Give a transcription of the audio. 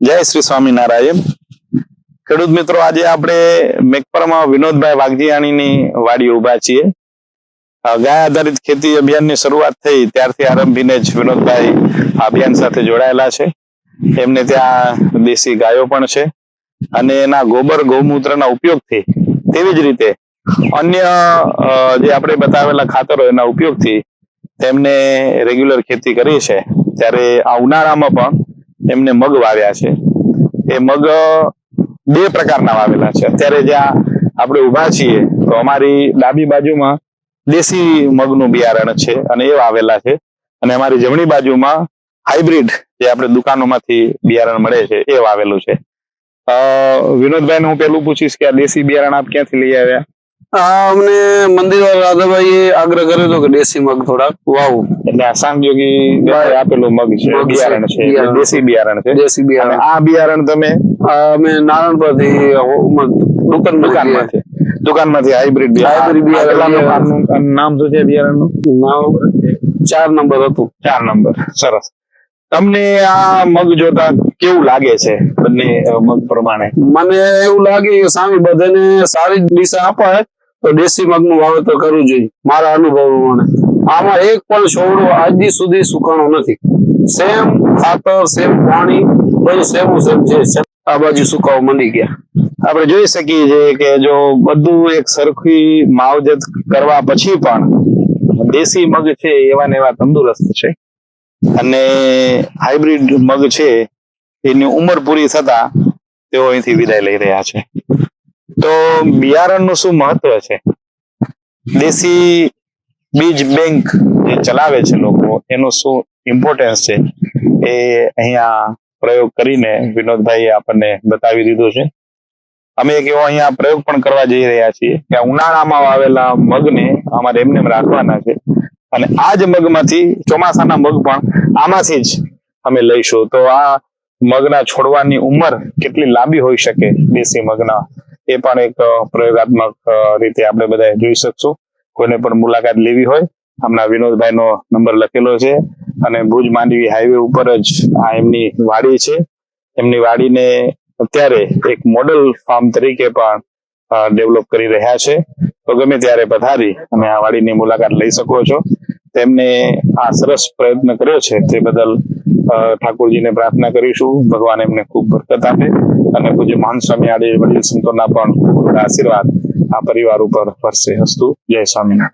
જય શ્રી સ્વામિનારાયણ. ખેડૂત મિત્રો, આજે આપણે મેકપરમાં વિનોદભાઈ વાઘજીયાણીની વાડી ઊભા છીએ. ગાય આધારિત ખેતી અભિયાનની શરૂઆત થઈ, ત્યારથી આરંભીને જ વિનોદભાઈ અભિયાન સાથે જોડાયેલા છે. એમને ત્યાં દેશી ગાયો પણ છે અને એના ગોબર ગૌમૂત્રના ઉપયોગથી તેવી જ રીતે અન્ય જે આપણે બતાવેલા ખાતરો એના ઉપયોગથી તેમને રેગ્યુલર ખેતી કરી છે. ત્યારે આ ઉનાળામાં પણ એમને મગ વાવ્યા છે. એ મગ બે પ્રકારના વાવેલા છે. અત્યારે જ્યાં આપણે ઊભા છીએ તો અમારી ડાબી બાજુમાં દેશી મગનું બિયારણ છે અને એ વાવેલા છે. અને અમારી જમણી બાજુમાં હાઇબ્રિડ જે આપણે દુકાનોમાંથી બિયારણ મળે છે એ વાવેલું છે. અ, વિનોદભાઈને હું પેલું પૂછીશ કે આ દેશી બિયારણ આપ ક્યાંથી લઈ આવ્યા? અમને મંદિર રાધાભાઈએ આગ્રહ કર્યો હતો કે દેશી મગ થોડાક. વાવું. એટલે આ સાંગયોગી આપેલું મગ છે બિયારણ છે દેશી બિયારણ છે. દેશી બિયારણ. આ બિયારણ તમે અમે નારણ પરથી દુકાન દુકાનમાંથી દુકાનમાંથી હાઇબ્રિડ બિયારણ. નામ શું છે બિયારણનું? ચાર નંબર હતું. ચાર નંબર. સરસ. તમને આ મગ જોતા કેવું લાગે છે બંને મગ પ્રમાણે? મને એવું લાગે કે સામે બધાને સારી દિશા અપાય. તો દેશી મગનું વાવેતર કરવું જોઈએ, મારા અનુભવ પ્રમાણે. આમાં એક પણ છોડો આજ સુધી સુકાણો નથી. સેમ ખાતર, સેમ પાણી, બધું સેમ સેમ છે. આ બાજુ સુકાવા મંડી ગયા. આપણે જોઈ શકીએ છીએ કે જો બધું એક સરખી માવજત કરવા પછી પણ દેશી મગ છે એવા ને એવા તંદુરસ્ત છે. અને હાઇબ્રિડ મગ છે, એની ઉંમર પૂરી થતા તેઓ અહીંથી વિદાય લઈ રહ્યા છે. તો બિયારણનું શું મહત્વ છે? દેશી બીજ બેંક જે ચલાવે છે લોકો, એનું શું ઇમ્પોર્ટન્સ છે? એ અહીંયા પ્રયોગ કરીને વિનોદભાઈએ આપણને બતાવી દીધું છે. અમે એક એવો અહીંયા પ્રયોગ પણ કરવા જઈ રહ્યા છીએ કે ઉનાળામાં વાવેલા મગને અમારે એમને રાખવાના છે. અને આ જ મગમાંથી ચોમાસાના મગ પણ આમાંથી જ અમે લઈશું. તો આ મગના છોડવાની ઉંમર કેટલી લાંબી હોઈ શકે દેશી મગના? એ પણ એક પ્રયોગાત્મક રીતે આપણે બધા જોઈ શકશું. કોઈને પણ મુલાકાત લેવી હોય આમના વિનોદભાઈનો નંબર લખેલો છે અને ભુજ માંડવી હાઈવે ઉપર જ આ એમની વાડી છે. એમની વાડીને અત્યારે એક મોડલ ફાર્મ તરીકે પણ ડેવલપ કરી રહ્યા છે. તો ગમે ત્યારે પધારી અને આ વાડીની મુલાકાત લઈ શકો છો. તેમને આ સરસ પ્રયત્ન કર્યો છે તે બદલ ઠાકોરજીને પ્રાર્થના કરીશું. ભગવાન એમને ખૂબ બરકત આપે અને પૂજ્ય મહાન સ્વામી આડે વડીલ સંતોના પણ ખૂબ આશીર્વાદ આ પરિવાર ઉપર વરસે હસ્તુ જય સ્વામિનારાયણ.